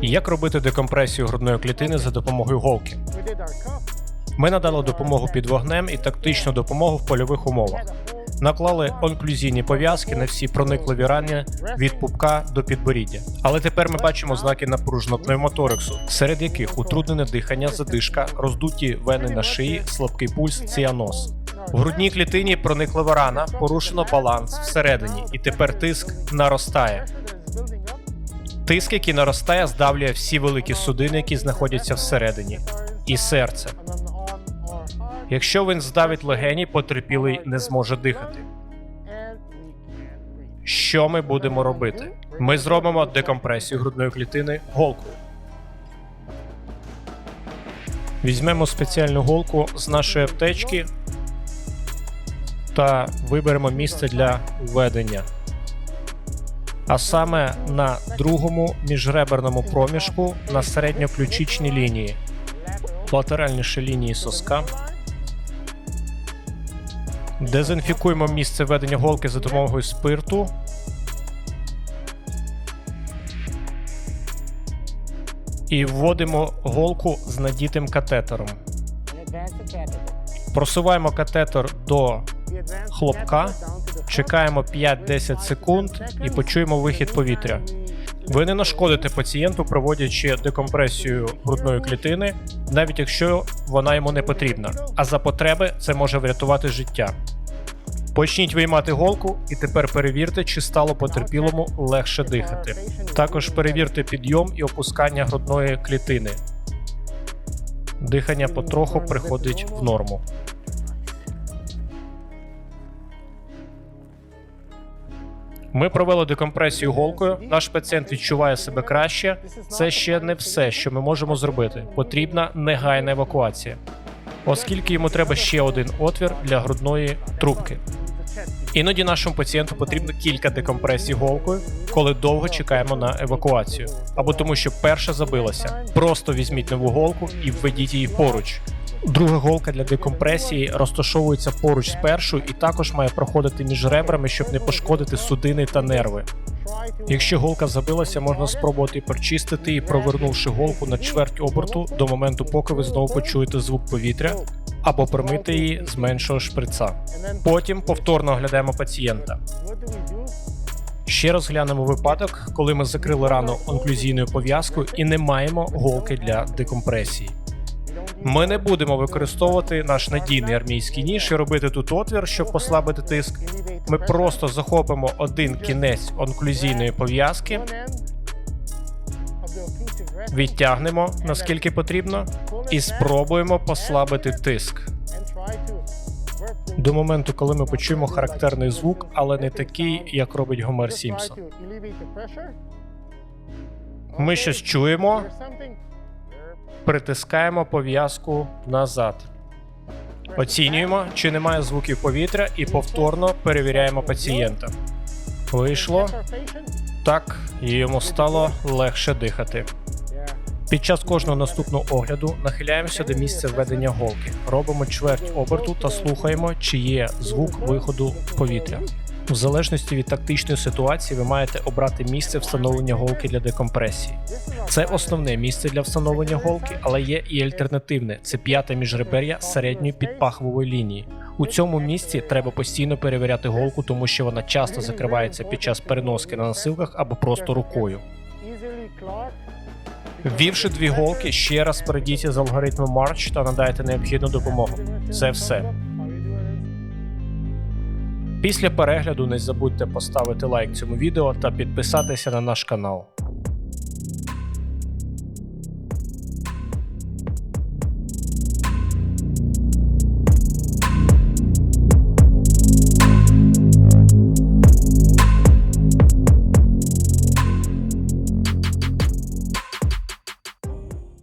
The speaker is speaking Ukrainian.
Як робити декомпресію грудної клітини за допомогою голки? Ми надали допомогу під вогнем і тактичну допомогу в польових умовах. Наклали онклюзійні пов'язки на всі проникливі рани від пупка до підборіддя. Але тепер ми бачимо знаки напруженого пневмоторексу, серед яких утруднене дихання, задишка, роздуті вени на шиї, слабкий пульс, ціаноз. В грудній клітині прониклива рана, порушено баланс всередині, і тепер тиск наростає. Тиск, який наростає, здавлює всі великі судини, які знаходяться всередині, і серце. Якщо він здавить легені, потерпілий не зможе дихати. Що ми будемо робити? Ми зробимо декомпресію грудної клітини голкою. Візьмемо спеціальну голку з нашої аптечки та виберемо місце для введення. А саме на другому міжреберному проміжку на середньоключичній лінії, латеральніше лінії соска. Дезінфікуємо місце введення голки за допомогою спирту. І вводимо голку з надітим катетером. Просуваємо катетер до хлопка, чекаємо 5-10 секунд і почуємо вихід повітря. Ви не нашкодите пацієнту, проводячи декомпресію грудної клітини, навіть якщо вона йому не потрібна. А за потреби це може врятувати життя. Почніть виймати голку і тепер перевірте, чи стало потерпілому легше дихати. Також перевірте підйом і опускання грудної клітини. Дихання потроху приходить в норму. Ми провели декомпресію голкою. Наш пацієнт відчуває себе краще. Це ще не все, що ми можемо зробити. Потрібна негайна евакуація, оскільки йому треба ще один отвір для грудної трубки. Іноді нашому пацієнту потрібно кілька декомпресій голкою, коли довго чекаємо на евакуацію, або тому, що перша забилася. Просто візьміть нову голку і введіть її поруч. Друга голка для декомпресії розташовується поруч з першою і також має проходити між ребрами, щоб не пошкодити судини та нерви. Якщо голка забилася, можна спробувати прочистити її, провернувши голку на чверть оберту до моменту, поки ви знову почуєте звук повітря, або промити її з меншого шприца. Потім повторно оглядаємо пацієнта. Ще розглянемо випадок, коли ми закрили рану онклюзійною пов'язкою і не маємо голки для декомпресії. Ми не будемо використовувати наш надійний армійський ніж і робити тут отвір, щоб послабити тиск. Ми просто захопимо один кінець онклюзійної пов'язки, відтягнемо наскільки потрібно, і спробуємо послабити тиск до моменту, коли ми почуємо характерний звук, але не такий, як робить Гомер Сімпсон. Ми щось чуємо. Притискаємо пов'язку назад. Оцінюємо, чи немає звуків повітря, і повторно перевіряємо пацієнта. Вийшло так, йому стало легше дихати. Під час кожного наступного огляду нахиляємося до місця введення голки, робимо чверть оберту та слухаємо, чи є звук виходу повітря. В залежності від тактичної ситуації, ви маєте обрати місце встановлення голки для декомпресії. Це основне місце для встановлення голки, але є і альтернативне це п'яте міжребер'я середньої підпахвової лінії. У цьому місці треба постійно перевіряти голку, тому що вона часто закривається під час переноски на носилках або просто рукою. Ввівши дві голки, ще раз перейдіть з алгоритму March та надайте необхідну допомогу. Це все. Після перегляду не забудьте поставити лайк цьому відео та підписатися на наш канал.